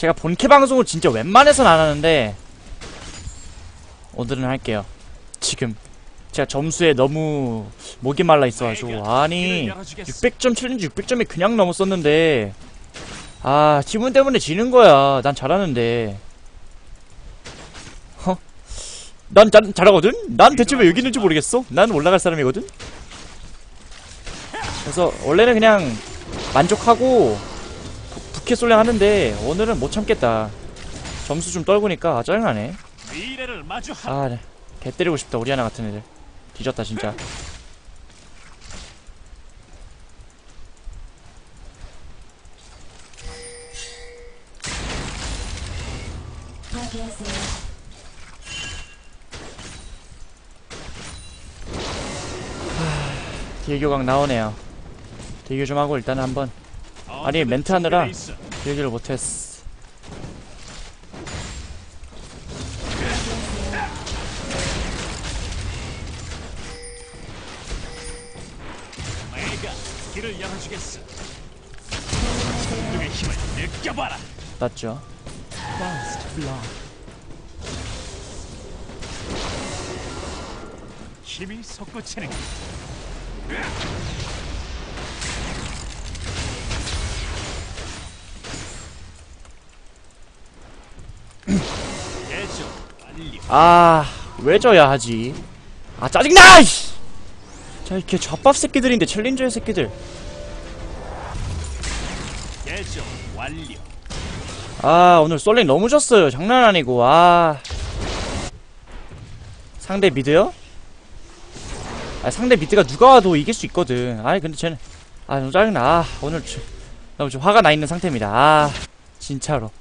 제가 본캐 방송을 진짜 웬만해선 안 하는데 오늘은 할게요. 지금 제가 점수에 너무 목이 말라 있어가지고 아니 600점 챌린지 600점이 그냥 넘었었는데 아 팀원 때문에 지는 거야. 난 잘하는데. 허? 난 잘, 잘하거든? 난 대체 왜 여기 있는지 모르겠어? 난 올라갈 사람이거든? 그래서 원래는 그냥 만족하고 부- 부캐 솔랭 하는데 오늘은 못 참겠다. 점수 좀 떨구니까 아, 짜증나네. 아, 네. 개 때리고 싶다. 우리 하나 같은 애들. 뒤졌다 진짜. 딜교각 나오네요. 딜교 좀 하고 일단 한번 아니, 멘트 하느라. 딜교를 못했어. 내가 길을 열어주겠어. 운동의 힘을 느껴봐라. 났죠. 힘이 솟구치는 것. 대조 완료. 아, 왜 져야 하지? 아, 짜증나! 이씨! 자, 이렇게 젖밥 새끼들인데, 챌린저의 새끼들. 아, 오늘 솔랭 너무 졌어요. 장난 아니고, 아. 상대 미드요? 아, 상대 미드가 누가 와도 이길 수 있거든. 아니, 근데 쟤는. 아, 너무 짜증나. 아, 오늘 좀, 너무 좀 화가 나 있는 상태입니다. 아, 진짜로.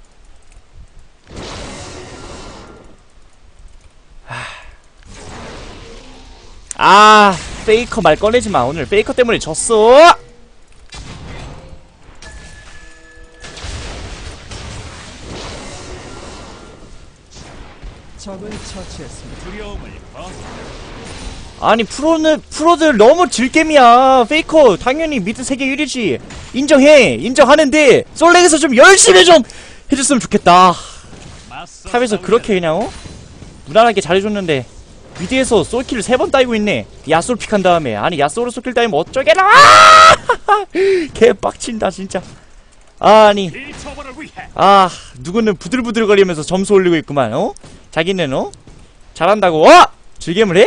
아, 페이커 말 꺼내지 마. 오늘 페이커 때문에 졌어! 아니 프로는 프로들 너무 질겜이야 페이커 당연히 미드 세계 1위지 인정해 인정하는데 솔랭에서 좀 열심히 좀 해줬으면 좋겠다 탑에서. 그렇게 그냥 어? 무난하게 잘해줬는데 미드에서 솔킬을 세 번 따이고 있네 야솔 픽한 다음에 아니 야솔로 솔킬 따이면 어쩌게나 개 빡친다 진짜 아니 아 누구는 부들부들 거리면서 점수 올리고 있구만 어? 자기는 어? 잘한다고 어? 즐겜을 해?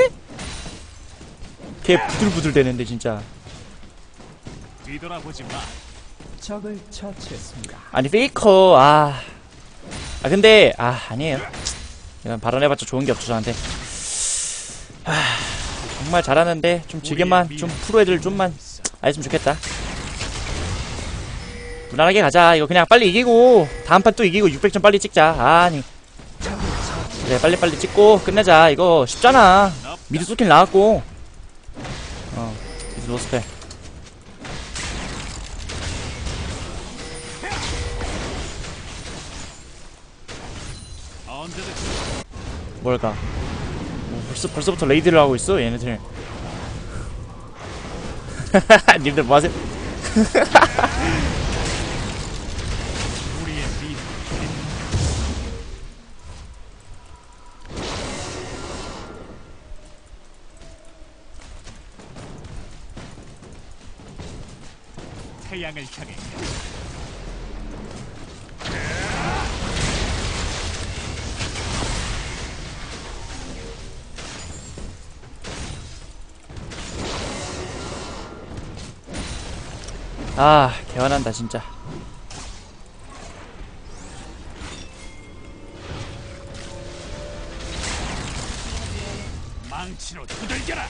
걔 부들부들 되는데 진짜. 아니 페이커 아... 아 근데 아 아니에요 이건 발언해봤자 좋은 게 없죠 저한테 아, 정말 잘하는데 좀 즐겜만 좀 프로 애들 좀만 알았으면 좋겠다. 무난하게 가자. 이거 그냥 빨리 이기고 다음 판 또 이기고 600점 빨리 찍자. 아니. 그래 빨리빨리 찍고 끝내자. 이거 쉽잖아. 미드 쏘킬 나왔고. 어 미드 노스펠. 뭘까? 뭐 벌써, 벌써부터 레이드를 하고 있어 얘네들 님들 뭐하세요? 태양을 향해 아 개화난다 진짜. 망치로 두들겨라.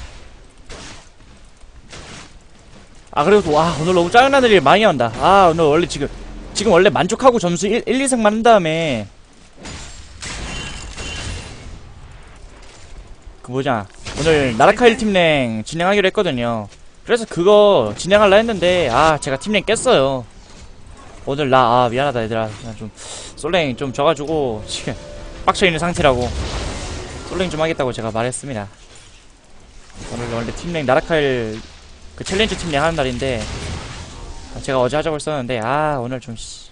아 그리고 와 오늘 너무 짜증나는 일 많이 한다. 아 오늘 원래 지금 지금 원래 만족하고 점수 1, 1 2승만 한 다음에. 그 뭐냐. 오늘 나라카일 팀랭 진행하기로 했거든요 그래서 그거 진행할라 했는데 아 제가 팀랭 깼어요 오늘 나 아 미안하다 얘들아 나좀 솔랭 좀 져가지고 지금 빡쳐있는 상태라고 솔랭 좀 하겠다고 제가 말했습니다 오늘 원래 팀랭 나라카일 그 챌린지 팀랭 하는 날인데 아, 제가 어제 하자고 했었는데 아 오늘 좀 씨.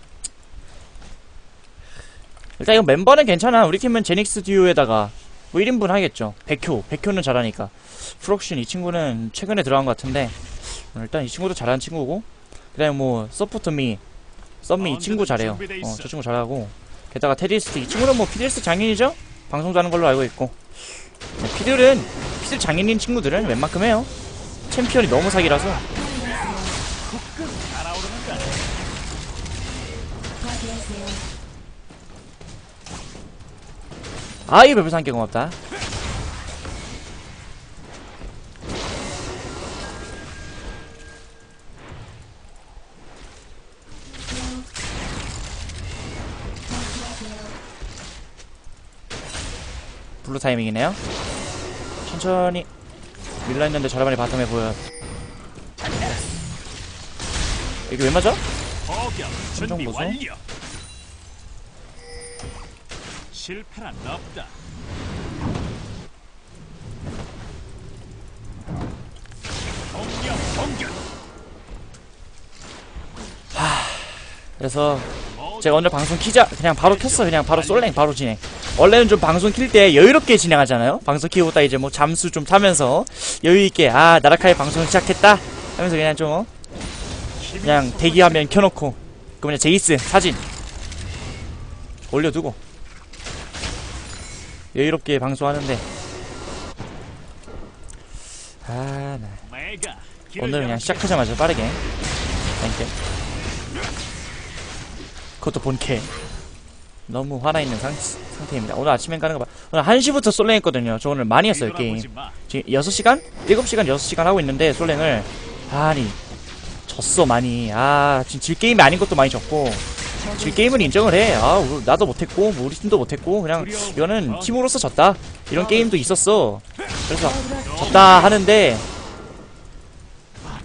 일단 이거 멤버는 괜찮아. 우리 팀은 제닉스 듀오에다가 뭐 1인분 하겠죠. 백효. 백효는 잘하니까. 프록신 이 친구는 최근에 들어간 것 같은데 어, 일단 이 친구도 잘하는 친구고 그 다음에 뭐 서포트미 썸미 이 친구 잘해요. 어, 저 친구 잘하고 게다가 테디스트 이 친구는 뭐 피들스 장인이죠? 방송도 하는 걸로 알고 있고 네, 피들은 피들 장인인 친구들은 웬만큼 해요. 챔피언이 너무 사기라서 아이 별별 산게 고맙다. 블루 타이밍이네요. 천천히 밀라 했는데 자르반이 바텀에 보여. 이게 왜 맞아? 포격 준비 보소. 실패란 없다. 공격. 그래서 제가 오늘 방송 키자 그냥 바로 켰어 그냥 바로 솔랭 바로 진행 원래는 좀 방송 킬 때 여유롭게 진행하잖아요 방송 딱 이제 뭐 잠수 좀 타면서 여유있게 아 나라카의 방송 시작했다 하면서 그냥 좀 어? 그냥. 대기화면 켜놓고 그 뭐냐 제이스 사진 올려두고 여유롭게 방송하는데. 내가 길을 오늘 그냥. 시작하자마자 빠르게. 땡큐 그것도 본캐. 너무 화나 있는 상, 상태입니다. 오늘 아침엔 가는 거봐. 오늘 1시부터 솔랭 했거든요. 저 오늘 많이 했어요 게임. 지금 6시간? 7시간 6시간 하고 있는데 솔랭을 아니 졌어 많이. 아 지금 질 게임이 아닌 것도 많이 졌고 질 게임은 인정을 해아 우리- 나도 못했고 뭐 우리 팀도 못했고 그냥 이거는 팀으로서 졌다. 이런 게임도 있었어. 그래서 졌다 하는데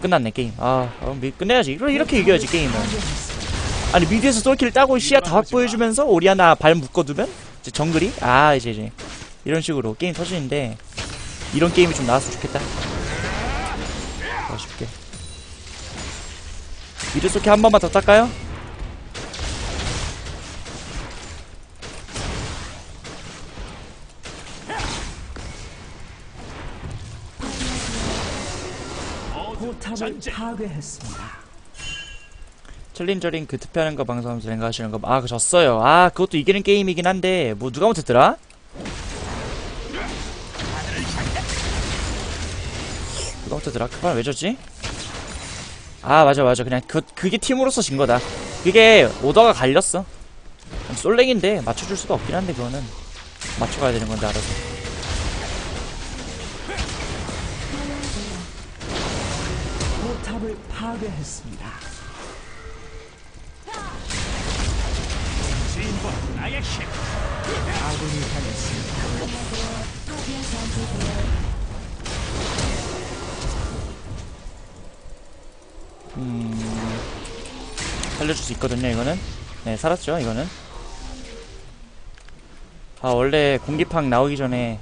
끝났네 게임. 아 어, 미- 끝내야지. 이러- 이렇게 이겨야지 게임은. 아니 미드에서 솔킬 따고 시야 다 확보해주면서 오리아나 발 묶어두면? 이제 정글이? 아 이제 이제. 이런 식으로 게임 터지는데 이런 게임이 좀 나왔으면 좋겠다. 아쉽게. 미드 솔킬 한 번만 더 딸까요? 전진. 파괴했습니다. 챌린저링 그 투표하는 거 방송하면서 생각하시는 거. 아, 그 졌어요. 아, 그것도 이기는 게임이긴 한데, 뭐, 누가 못했더라? 누가 못했더라? 그말 왜 졌지? 아, 맞아, 맞아. 그냥, 그, 그게 팀으로서 진 거다. 그게 오더가 갈렸어. 솔랭인데, 맞춰줄 수가 없긴 한데, 그거는. 맞춰가야 되는 건데, 알아서. 파괴했습니다. 진보 힘. 아군이 당했습니다. 음, 살려줄 수 있거든요, 이거는. 네, 살았죠, 이거는. 아, 원래 공기팡 나오기 전에.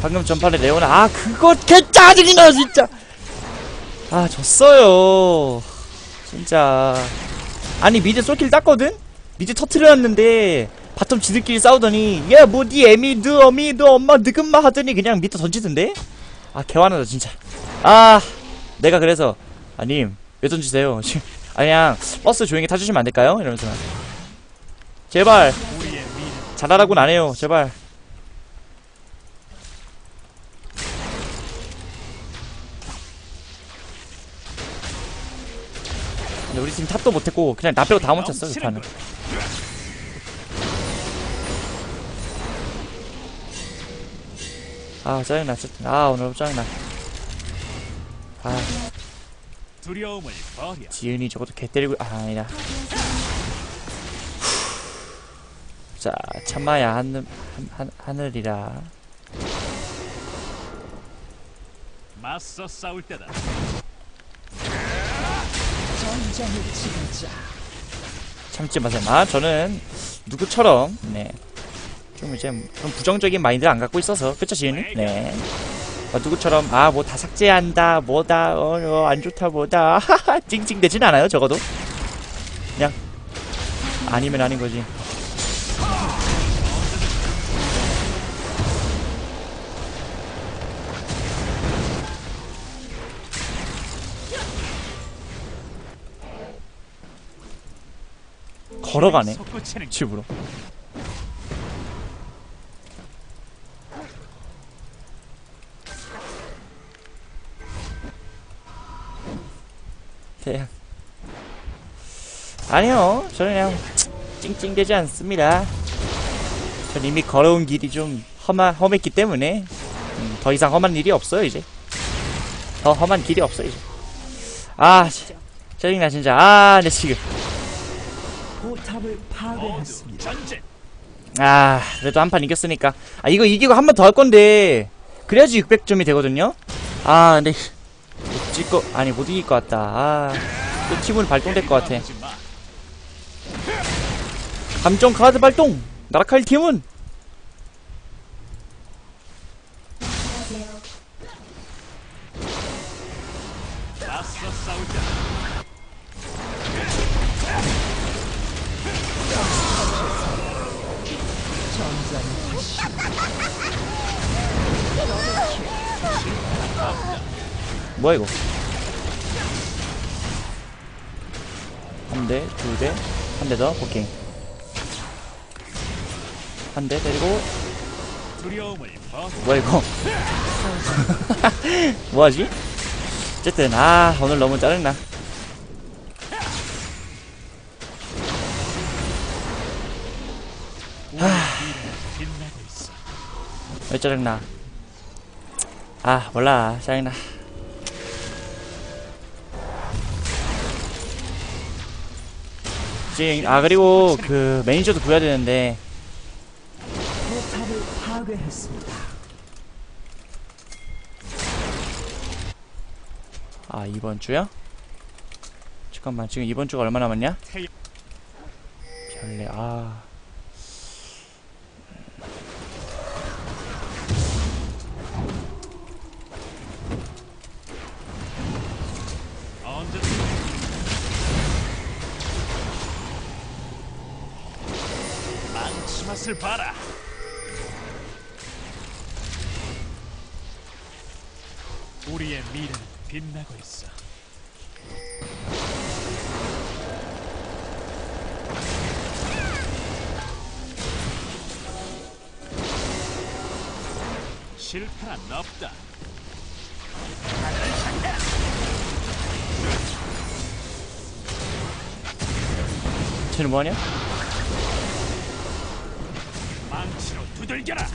방금 전판에 레오나, 아, 그거 개 짜증이 나, 진짜! 아, 졌어요. 진짜. 아니, 미드 쏠킬 땄거든? 미드 터트려놨는데, 바텀 지들끼리 싸우더니 야뭐니 애미 너 어미 너 엄마 느금마 하더니 그냥 밑에 던지던데 아 개화나다 진짜 아 내가 그래서 아님 왜 던지세요 지금 아 그냥 버스 조용히 타주시면 안 될까요 이러면서 제발. 잘하라고는 안 해요 제발 근데 우리 팀 탑도 못했고 그냥 나 빼고 다 못했어 그 판은. 아 짜증나 진짜. 아 오늘 짜증나. 아. 두려움을 버려. 지은이 저것도 개 때리고 아 아니다. 자 참마야 하늘 한, 하늘이라. 맞서 싸울 때다. 참지 마세요. 아 저는 누구처럼 네 좀 이제 좀 부정적인 마인드를 안 갖고 있어서 그쵸 지은이 네. 어, 누구처럼 아 뭐 다 삭제한다 뭐다 어, 어, 안 좋다 뭐다. 하하 찡찡대진 않아요 적어도? 그냥 아니면 아닌 거지 걸어가네 집으로. 대양 아니요 저는 그냥 찡찡대지 않습니다. 전 이미 걸어온 길이 좀 험하, 험했기 때문에 음, 더 이상 험한 일이 없어요 이제. 더 험한 길이 없어요 이제. 아 짜- 짜증나 진짜. 아내 지금 포탑을 파괴했습니다. 아, 그래도 한 판 이겼으니까. 아, 이거 이기고 한 번 더 할 건데, 그래야지 600점이 되거든요? 아, 근데, 못질 거, 아니, 못 이길 것 같다. 아, 또 팀은 발동될 것 같아. 감정 카드 발동! 나라칼 팀은! 뭐야, 이거? 한 대, 두 대, 한 대 더, 오케이. 한 대 때리고. 뭐야, 이거? 뭐하지? 어쨌든, 아, 오늘 너무 짜증나. 왜 짜증나? 아 몰라 짜증나 지금 아 그리고 그 매니저도 구해야 되는데. 아 이번 주요? 잠깐만 지금 이번 주가 얼마 남았냐? 별래 아 맛을 봐라. 우리의 미래는 빛나고 있어. 실패는 없다. 쟤는 뭐하냐? 망치로 두들겨라.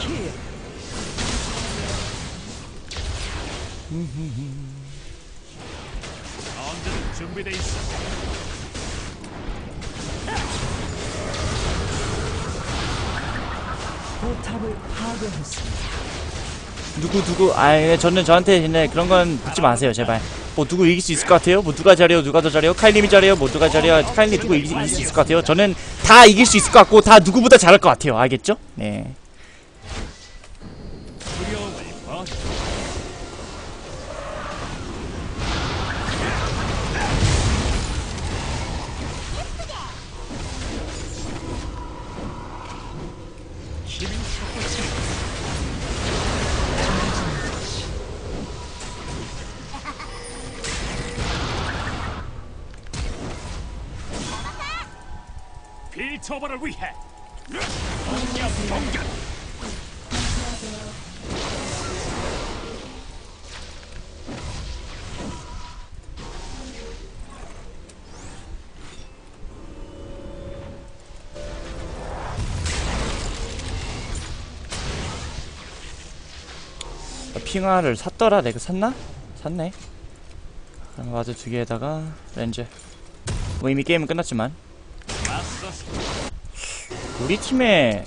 킬. 언제든 준비돼 있어. 포탑을 파괴했습니다. 누구 누구 아 예, 저는 저한테 근데 그런 건 묻지 마세요 제발 뭐 누구 이길 수 있을 것 같아요? 뭐 누가 잘해요? 누가 더 잘해요? 카일님이 잘해요? 뭐 누가 잘해요? 카일님 누구 이길 수 있을 것 같아요? 저는 다 이길 수 있을 것 같고 다 누구보다 잘할 것 같아요 알겠죠? 네 빌터버를 위해. 공격 핑화를 샀더라 내가 샀나? 샀네. 그럼 와드 두 개에다가 렌즈. 뭐 이미 게임은 끝났지만 우리 팀에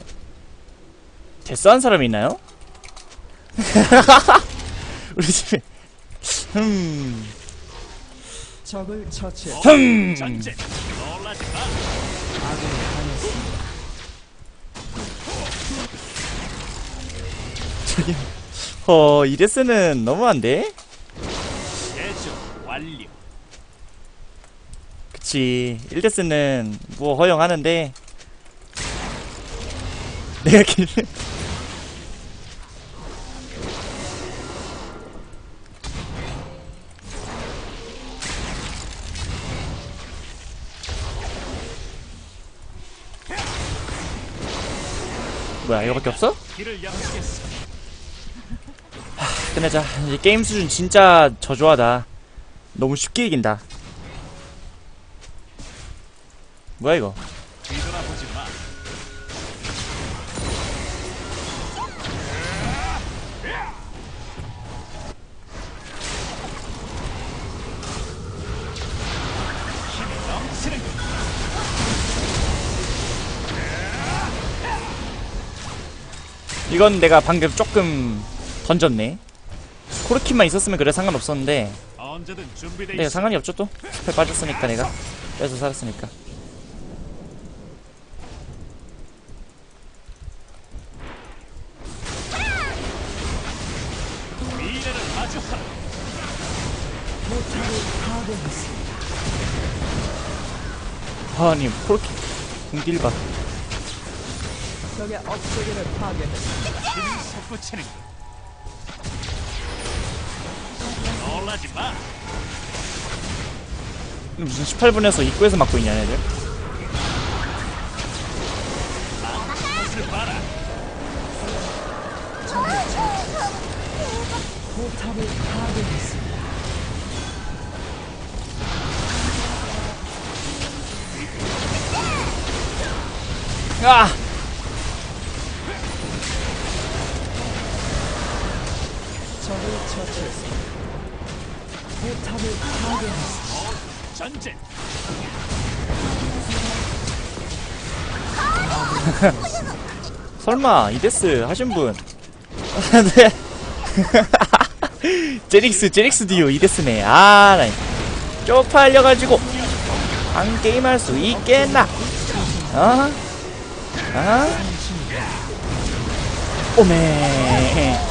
데스한 사람이 있나요? 우리 집에 흠 적을 처치해 흠. 전진. 놀라지 마. 아군이 당했습니다. 어 이데스는 너무한데? 제조 완료. 그치 1데스는 뭐 허용하는데 내가 길 뭐야 이거밖에 없어? 열어주겠어. 끝내자 이제 게임 수준 진짜 저조하다 너무 쉽게 이긴다 뭐야 이거 뒤돌아보지 마. 이건 내가 방금 조금 던졌네. 코르키만 있었으면 그래 상관없었는데. 있어. 상관이 없죠 또. 스펠 빠졌으니까 내가. 빼서 살았으니까. 아니 코르키 공딜 봐 적의 업체계를 파괴했습니다. 힘이 솟구치는 군. 놀라지 마. 무슨 18분에서 입구에서 막고 있냐 얘들 것을 봐라. 포탑을 파괴했습니다. 아! 탑을 파괴했습니다. 전진. 설마 이데스 하신 분 네. 제릭스 제릭스 듀오 이데스네 아나 쪽팔려 가지고 한 게임 할 수 있겠나 어? 어? 오메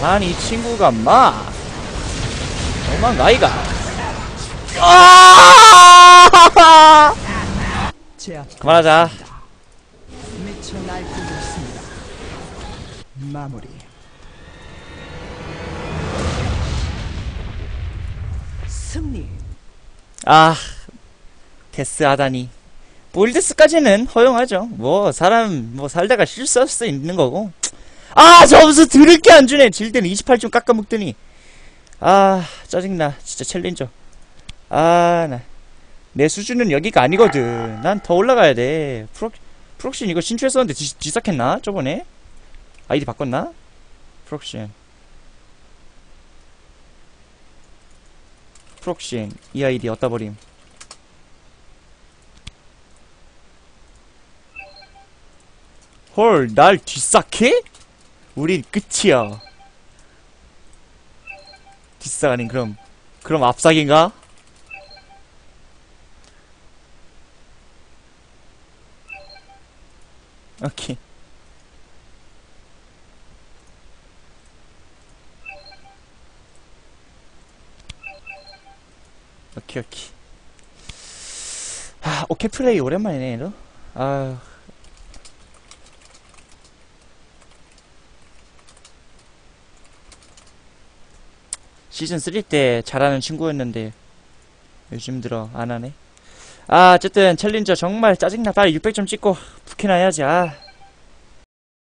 아니 이 친구가 마 너만 나이가 아 그만하자 미쳐 날뛰고 있습니다. 마무리. 승리. 아 데스 하다니 볼데스까지는 허용하죠 뭐 사람 뭐 살다가 실수할 수 있는 거고 아 점수 들을 게안 주네. 질 때는 28점 깎아 먹더니. 아 짜증나. 진짜 챌린저. 아 나. 내 수준은 여기가 아니거든. 난 더 올라가야 돼. 프로, 프록신 이거 신출했었는데 뒤, 뒤삭했나? 저번에? 아이디 바꿨나? 프록신. 프록신 이 아이디 어디다 버림? 헐, 날 뒤싹해? 우린 끝이야. 뒷싹 아닌 그럼, 그럼 앞싹인가? 오케이. 오케이, 오케이. 아, 오케이 플레이 오랜만이네, 너? 아 시즌 3 때 잘하는 친구였는데 요즘 들어 안 하네. 아 어쨌든 챌린저 정말 짜증나. 빨리 600점 찍고 부캐나 해야지. 아.